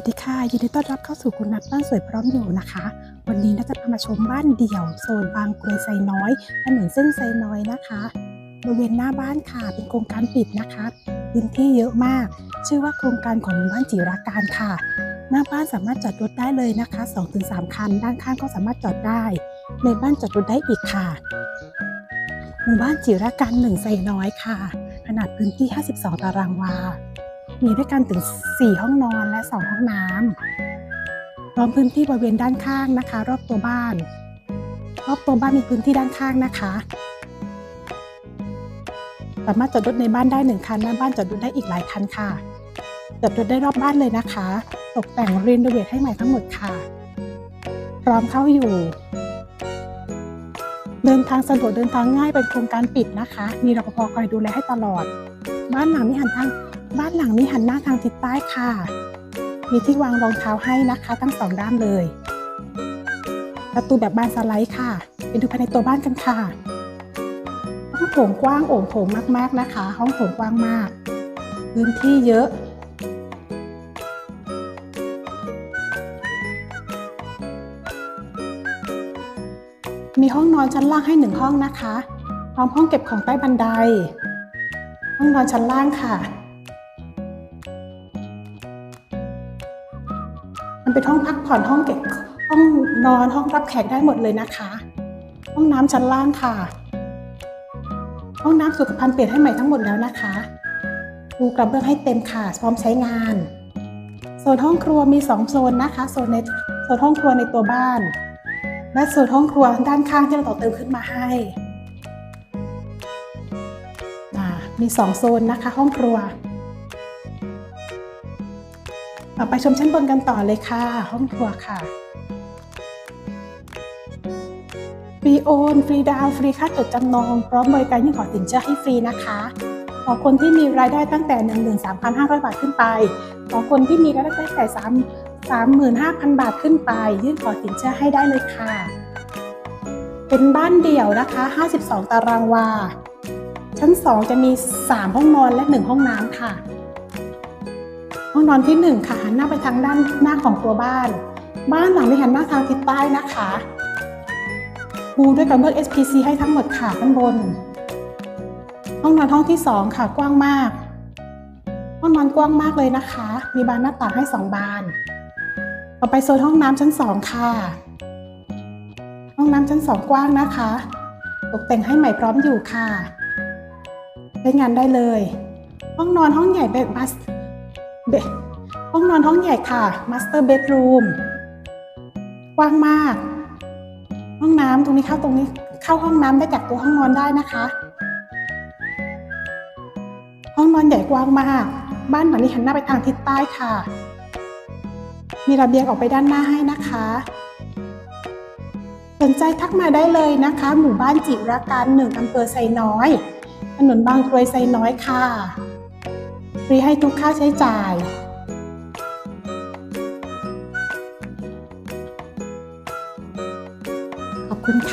วัสดีค่ะ ยินดีต้อนรับเข้าสู่คุณนัดบ้านสวยพร้อมอยู่นะคะ วันนี้น่าจะพามาชมบ้านเดี่ยวโซนบางกรวยไซน้อยถนนเส้นไซน้อยนะคะบริเวณหน้าบ้านค่ะเป็นโครงการปิดนะคะพื้นที่เยอะมาก ชื่อว่าโครงการของบ้านจิราการค่ะ หน้าบ้านสามารถจอดรถได้เลยนะคะ 2-3 คัน ด้านข้างก็สามารถจอดได้ ในบ้านจอดรถได้อีกค่ะหมู่บ้านจิราการหนึ่งไซน้อยค่ะ ขนาดพื้นที่ 52 ตารางวา มีด้วยกันถึง 4 ห้องนอนและ 2 ห้องน้ำพร้อมพื้นที่บริเวณด้านข้างนะคะ รอบตัวบ้าน รอบตัวบ้านมีพื้นที่ด้านข้างนะคะ สามารถจอดรถในบ้านได้หนึ่งคันหน้าบ้านจอดรถได้อีกหลายคันค่ะจอดรถได้รอบบ้านเลยนะคะ ตกแต่งรีโนเวทให้ใหม่ทั้งหมดค่ะ พร้อมเข้าอยู่ เดินทางสะดวกเดินทางง่ายเป็นโครงการปิดนะคะ มีรปภคอยดูแลให้ตลอด บ้านหลังนี้หันทาง บ้านหลังนี้หันหน้าทางทิศใต้ค่ะ มีที่วางรองเท้าให้นะคะทั้งสองด้านเลย ประตูแบบบานสไลด์ค่ะไปดูภายในตัวบ้านกันค่ะ ห้องโถงกว้างโอ่งโถงมากๆนะคะ ห้องโถงกว้างมาก พื้นที่เยอะมีห้องนอนชั้นล่างให้หนึ่งห้องนะคะ พร้อมห้องเก็บของใต้บันได ห้องนอนชั้นล่างค่ะ มันเป็นห้องพักผ่อนห้องเก็บห้องนอนห้องรับแขกได้หมดเลยนะคะ ห้องน้ำชั้นล่างค่ะ ห้องน้ำสุขภัณฑ์เปลี่ยนให้ใหม่ทั้งหมดแล้วนะคะปูกระเบื้องให้เต็มค่ะ พร้อมใช้งานโซนห้องครัวมี 2 โซนนะคะโซนในโซนห้องครัวในตัวบ้าน และโซนห้องครัวด้านข้างที่เราต่อเติมขึ้นมาให้มี 2 โซนนะคะ ห้องครัว ต่อไปชมชั้นบนกันต่อเลยค่ะ ห้องครัวค่ะฟรีโอนฟรีดาวฟรีค่าจดจำนอง พร้อมบริการยื่นขอสินเชื่อให้ฟรีนะคะขอคนที่มีรายได้ตั้งแต่ 13,500 บาทขึ้นไปขอคนที่มีรายได้ตั้งแต่ 35,000 บาทขึ้นไป ยื่นขอสินเชื่อให้ได้เลยค่ะ เป็นบ้านเดี่ยวนะคะ 52 ตารางวา ชั้น 2 จะมี 3 ห้องนอนและ 1 ห้องน้ำค่ะ ห้องนอนที่ 1 ค่ะหันหน้าไปทางด้านหน้าของตัวบ้าน บ้านหลังนี้หันหน้าทางทิศใต้นะคะปูด้วยกระเบื้อง SPC ให้ทั้งหมดค่ะด้านบน ห้องนอนห้องที่ 2 ค่ะกว้างมาก ห้องนอนกว้างมากเลยนะคะ มีบานหน้าต่างให้ 2 บาน ต่อไปโซนห้องน้ำชั้น 2 ค่ะ ห้องน้ำชั้น 2 กว้างนะคะ ตกแต่งให้ใหม่พร้อมอยู่ค่ะใช้งานได้เลย ห้องนอนห้องใหญ่แบบบัส เบห้องนอนห้องใหญ่ค่ะ Master Bedroom กว้างมาก ห้องน้ำตรงนี้เข้าตรงนี้เข้าห้องน้ำได้จากตัวห้องนอนได้นะคะ ห้องนอนใหญ่กว้างมาก บ้านหลังนี้หันหน้าไปทางทิศใต้ค่ะ มีระเบียงออกไปด้านหน้าให้นะคะสนใจทักมาได้เลยนะคะ หมู่บ้านจิราการหนึ่งอำเภอไซน้อย ถนนบางกรวยไซน้อยค่ะ รีให้ทุกค่าใช้จ่าย ขอบคุณค่ะ